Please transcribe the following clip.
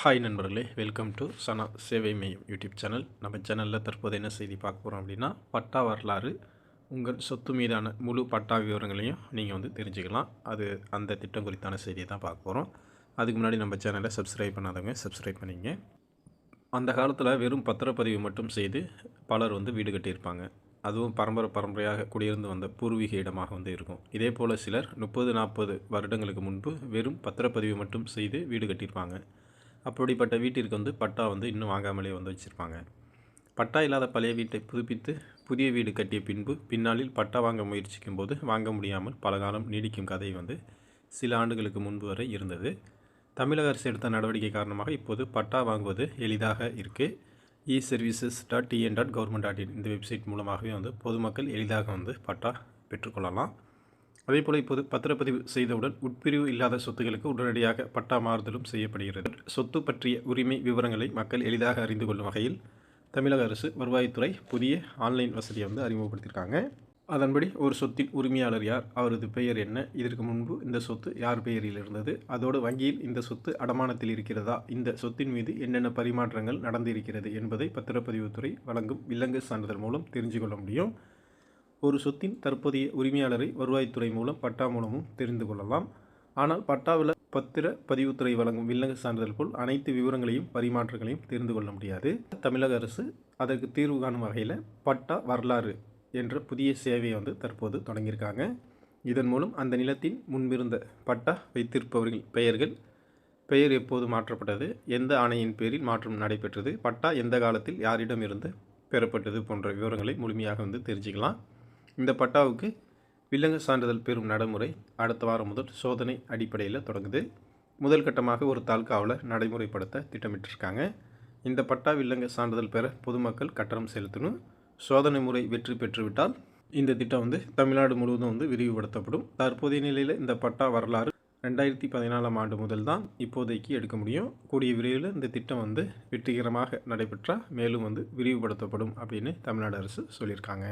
Hi நண்பர்களே welcome to சனா சேவை மையம் யூடியூப் சேனல். நம்ம சேனலில் தற்போது என்ன செய்தி பார்க்க போகிறோம் அப்படின்னா பட்டா வரலாறு உங்கள் சொத்து மீதான முழு பட்டா விவரங்களையும் நீங்கள் வந்து தெரிஞ்சுக்கலாம். அது அந்த திட்டம் குறித்தான செய்தியை தான் பார்க்க போகிறோம் அதுக்கு முன்னாடி நம்ம சேனலை சப்ஸ்கிரைப் பண்ணாதவங்க சப்ஸ்கிரைப் பண்ணிங்க அந்த காலத்தில் வெறும் பத்திரப்பதிவு மட்டும் செய்து பலர் வந்து வீடு கட்டியிருப்பாங்க. அதுவும் பரம்பரை பரம்பரையாக குடியிருந்து வந்த பூர்வீக இடமாக வந்து இருக்கும். இதே போல் சிலர் முப்பது நாற்பது வருடங்களுக்கு முன்பு வெறும் பத்திரப்பதிவு மட்டும் செய்து வீடு கட்டியிருப்பாங்க. அப்படிப்பட்ட வீட்டிற்கு வந்து பட்டா வந்து இன்னும் வாங்காமலே வந்து வச்சுருப்பாங்க. பட்டா இல்லாத பழைய வீட்டை புதுப்பித்து புதிய வீடு கட்டிய பின்பு பின்னாளில் பட்டா வாங்க முயற்சிக்கும் போது வாங்க முடியாமல் பல காலம் நீடிக்கும் கதை வந்து சில ஆண்டுகளுக்கு முன்பு வரை இருந்தது. தமிழக அரசு எடுத்த நடவடிக்கை காரணமாக இப்போது பட்டா வாங்குவது எளிதாக இருக்குது e services dot TN dot government dot in இந்த வெப்சைட் மூலமாகவே வந்து பொதுமக்கள் எளிதாக வந்து பட்டா பெற்றுக்கொள்ளலாம். அதேபோல் இப்போது பத்திரப்பதிவு செய்தவுடன் உட்பிரிவு இல்லாத சொத்துக்களுக்கு உடனடியாக பட்டா மாறுதலும் செய்யப்படுகிறது. சொத்து பற்றிய உரிமை விவரங்களை மக்கள் எளிதாக அறிந்து கொள்ளும் வகையில் தமிழக அரசு வருவாய்த்துறை புதிய ஆன்லைன் வசதியை வந்து அறிமுகப்படுத்தியிருக்காங்க. அதன்படி ஒரு சொத்தின் உரிமையாளர் யார் அவரது பெயர் என்ன இதற்கு முன்பு இந்த சொத்து யார் பெயரில் இருந்தது அதோடு வங்கியில் இந்த சொத்து அடமானத்தில் இருக்கிறதா இந்த சொத்தின் மீது என்னென்ன பரிமாற்றங்கள் நடந்திருக்கிறது என்பதை பத்திரப்பதிவுத்துறை வழங்கும் விலங்கு சான்றிதழ் மூலம் தெரிஞ்சு கொள்ள முடியும். ஒரு சொத்தின் தற்போதைய உரிமையாளரை வருவாய்த்துறை மூலம் பட்டா மூலமும் தெரிந்து கொள்ளலாம். ஆனால் பட்டாவில் பத்திர பதிவுத்துறை வழங்கும் வில்லங்க சான்றிதழ் போல் அனைத்து விவரங்களையும் பரிமாற்றங்களையும் தெரிந்து கொள்ள முடியாது. தமிழக அரசு அதற்கு தீர்வு காணும் வகையில் பட்டா வரலாறு என்ற புதிய சேவையை வந்து தற்போது தொடங்கியிருக்காங்க. இதன் மூலம் அந்த நிலத்தின் முன்பிருந்த பட்டா வைத்திருப்பவர்கள் பெயர்கள் பெயர் எப்போது மாற்றப்பட்டது எந்த ஆணையின் பேரில் மாற்றம் நடைபெற்றது பட்டா எந்த காலத்தில் யாரிடம் இருந்து பெறப்பட்டது போன்ற விவரங்களை முழுமையாக வந்து தெரிஞ்சுக்கலாம். இந்த பட்டாவுக்கு வில்லங்க சான்றிதழ் பெறும் நடைமுறை அடுத்த வாரம் முதல் சோதனை அடிப்படையில் தொடங்குது. முதல் கட்டமாக ஒரு தாலுக்காவில் நடைமுறைப்படுத்த திட்டமிட்டிருக்காங்க. இந்த பட்டா வில்லங்க சான்றிதழ் பெற பொதுமக்கள் கட்டணம் செலுத்தணும். சோதனை முறை வெற்றி பெற்றுவிட்டால் இந்த திட்டம் வந்து தமிழ்நாடு முழுவதும் வந்து விரிவுபடுத்தப்படும். தற்போதைய நிலையில் இந்த பட்டா வரலாறு ரெண்டாயிரத்தி பதினாலாம் ஆண்டு முதல் தான் இப்போதைக்கு எடுக்க முடியும். கூடிய விரைவில் இந்த திட்டம் வந்து வெற்றிகரமாக நடைபெற்றால் மேலும் வந்து விரிவுபடுத்தப்படும் அப்படின்னு தமிழ்நாடு அரசு சொல்லியிருக்காங்க.